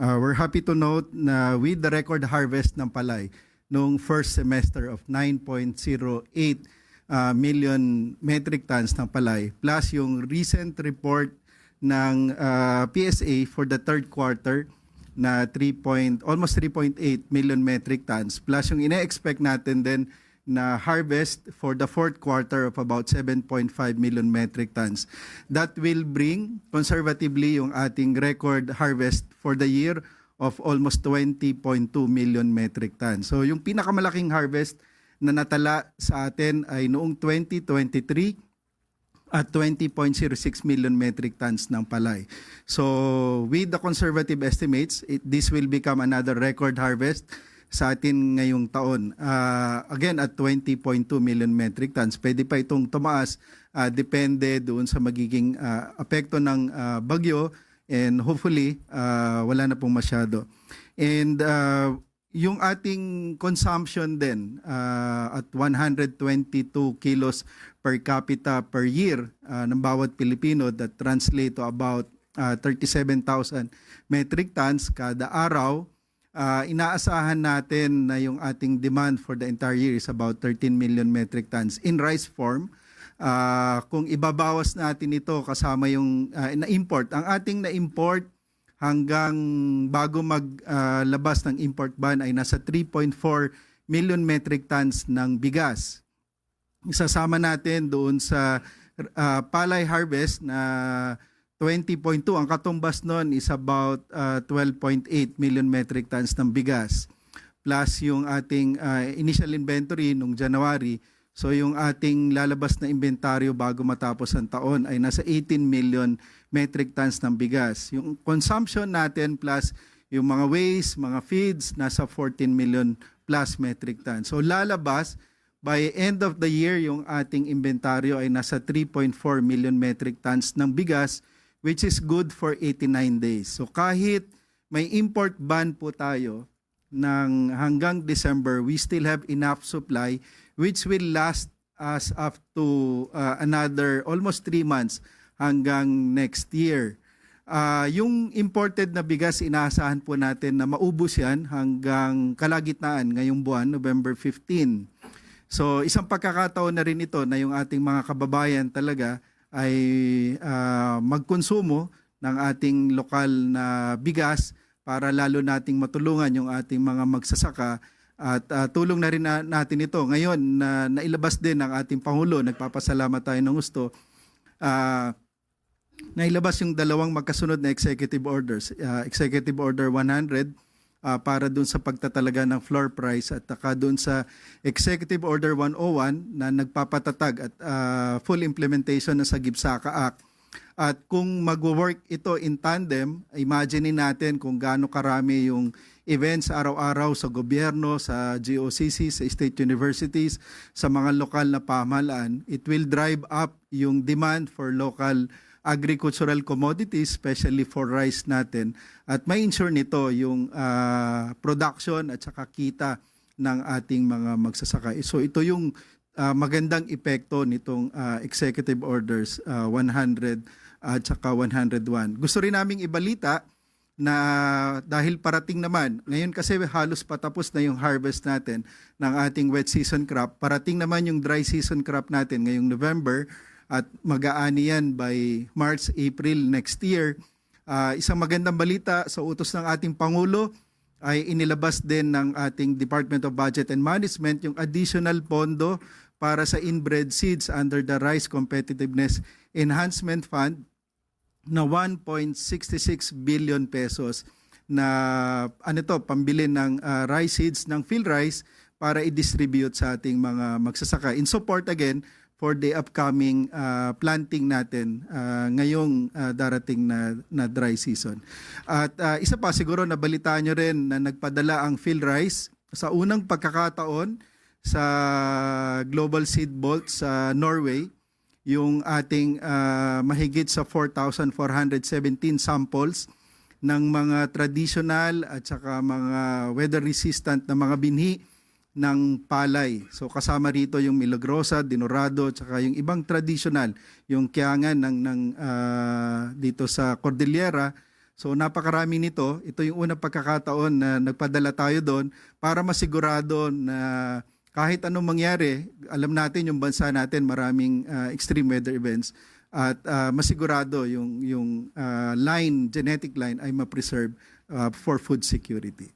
Uh, we're happy to note na with the record harvest ng palay noong first semester of 9.08 uh, million metric tons ng palay plus yung recent report ng uh, PSA for the third quarter na 3 point, almost 3.8 million metric tons plus yung ina-expect natin din na harvest for the fourth quarter of about 7.5 million metric tons. That will bring conservatively yung ating record harvest for the year of almost 20.2 million metric tons. So yung pinakamalaking harvest na natala sa atin ay noong 2023 at 20.06 million metric tons ng palay. So with the conservative estimates, it, this will become another record harvest sa atin ngayong taon. Ah, again, at 20.2 million metric tons. Pwede pa itong tumaas, ah, depende doon sa magiging ah, apekto ng ah, bagyo and hopefully ah, wala na pong masyado. And ah, yung ating consumption din ah, at 122 kilos per capita per year ah, ng bawat Pilipino that translate to about ah, 37,000 metric tons kada araw. Ah, inaasahan natin na yung ating demand for the entire year is about 13 million metric tons in rice form. Ah, kung ibabawas natin ito kasama yung ah, na-import, ang ating na-import hanggang bago maglabas ng import ban ay nasa 3.4 million metric tons ng bigas. Isasama natin doon sa ah, palay harvest na 20.2. Ang katumbas nun is about ah, 12.8 million metric tons ng bigas. Plus yung ating ah, initial inventory nung January. So yung ating lalabas na inventaryo bago matapos ang taon ay nasa 18 million metric tons ng bigas. Yung consumption natin plus yung mga waste, mga feeds, nasa 14 million plus metric tons. So lalabas, by end of the year, yung ating inventaryo ay nasa 3.4 million metric tons ng bigas, which is good for 89 days. So kahit may import ban po tayo ng hanggang December, we still have enough supply which will last us up to uh, another almost 3 months hanggang next year. Ah, yung imported na bigas, inaasahan po natin na maubos yan hanggang kalagitnaan ngayong buwan, November 15. So isang pagkakataon na rin ito na yung ating mga kababayan talaga ay ah, magkonsumo ng ating lokal na bigas para lalo nating matulungan yung ating mga magsasaka at ah, tulong na rin na, natin ito. Ngayon na nailabas din ng ating Pangulo, nagpapasalamat tayo ng gusto. Ah, nailabas yung dalawang magkasunod na executive orders. Uh, executive Order 100 uh, para dun sa pagtatalaga ng floor price at saka dun sa Executive Order 101 na nagpapatatag at uh, full implementation ng sa Gibsaka Act. At kung magwo-work ito in tandem, imagine natin kung gaano karami yung events araw-araw sa gobyerno, sa GOCC, sa state universities, sa mga lokal na pamahalaan, it will drive up yung demand for local agricultural commodities, especially for rice natin. At may ensure nito yung ah, production at saka kita ng ating mga magsasaka. So ito yung ah, magandang epekto nitong ah, executive orders ah, 100 at saka 101. Gusto rin naming ibalita na dahil parating naman, ngayon kasi halos patapos na yung harvest natin ng ating wet season crop, parating naman yung dry season crop natin ngayong November at mag-aani yan by March, April next year. Ah, isang magandang balita sa utos ng ating Pangulo ay inilabas din ng ating Department of Budget and Management yung additional pondo para sa inbred seeds under the Rice Competitiveness Enhancement Fund na 1.66 billion pesos na ano to pambili ng ah, rice seeds ng field rice para i-distribute sa ating mga magsasaka in support again for the upcoming ah, planting natin ah, ngayong ah, darating na, na dry season. At ah, isa pa siguro nabalitaan nyo rin na nagpadala ang field rice sa unang pagkakataon sa Global Seed Bolt sa Norway yung ating ah, mahigit sa 4,417 samples ng mga traditional at saka mga weather resistant na mga binhi ng palay. So kasama rito yung Milagrosa, Dinorado, at saka yung ibang traditional, yung kiyangan ng, ng ah, dito sa Cordillera. So napakarami nito. Ito yung unang pagkakataon na nagpadala tayo doon para masigurado na kahit anong mangyari, alam natin yung bansa natin maraming ah, extreme weather events at ah, masigurado yung yung ah, line genetic line ay ma-preserve ah, for food security.